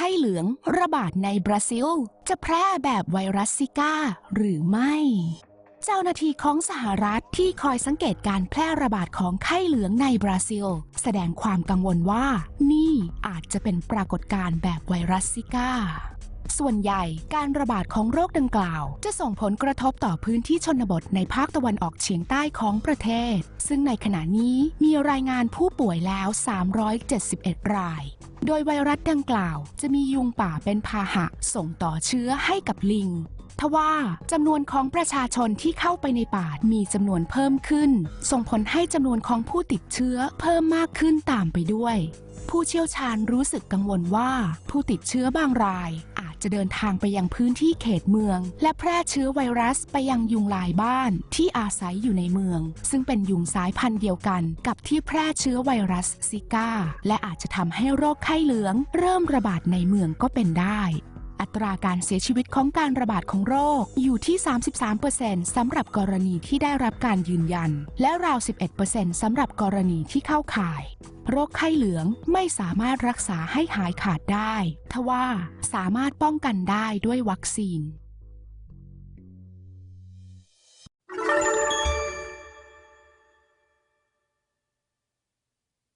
ข้เหลืองระบาดในบราซิล จะแพร่แบบไวรัสซิก้าหรือไม่ เจ้าหน้าที่ของสหรัฐที่คอยสังเกตการแพร่ระบาดของไข้เหลืองในบราซิล แสดงความกังวลว่า นี่อาจจะเป็นปรากฏการณ์แบบไวรัสซิก้า ส่วนใหญ่การระบาดของโรคดังกล่าว จะส่งผลกระทบต่อพื้นที่ชนบทในภาคตะวันออกเฉียงใต้ของประเทศ ซึ่งในขณะนี้มีรายงานผู้ป่วยแล้ว 371 ราย โดยไวรัสดังกล่าว จะมียุงป่าเป็นพาหะส่งต่อเชื้อให้กับลิงทว่าจำนวนของประชาชนที่เข้าไปในป่ามีจำนวนเพิ่มขึ้น ส่งผลให้จำนวนของผู้ติดเชื้อเพิ่มมากขึ้นตามไปด้วย ผู้เชี่ยวชาญรู้สึกกังวลว่า ผู้ติดเชื้อบางราย จะเดินทางไปยังพื้นที่เขตเมือง และแพร่เชื้อไวรัสไปยังยุงลายบ้านที่อาศัยอยู่ในเมือง ซึ่งเป็นยุงสายพันธุ์เดียวกันกับที่แพร่เชื้อไวรัสซิก้า และอาจจะทำให้โรคไข้เหลือง เริ่มระบาดในเมืองก็เป็นได้ อัตราการเสียชีวิตของการระบาดของโรคอยู่ที่ 33%สำหรับกรณีที่ได้รับการยืนยัน และราว 11%สำหรับกรณีที่เข้าข่าย โรคไข้เหลืองไม่สามารถรักษาให้หายขาดได้ ทว่าสามารถป้องกันได้ด้วยวัคซีน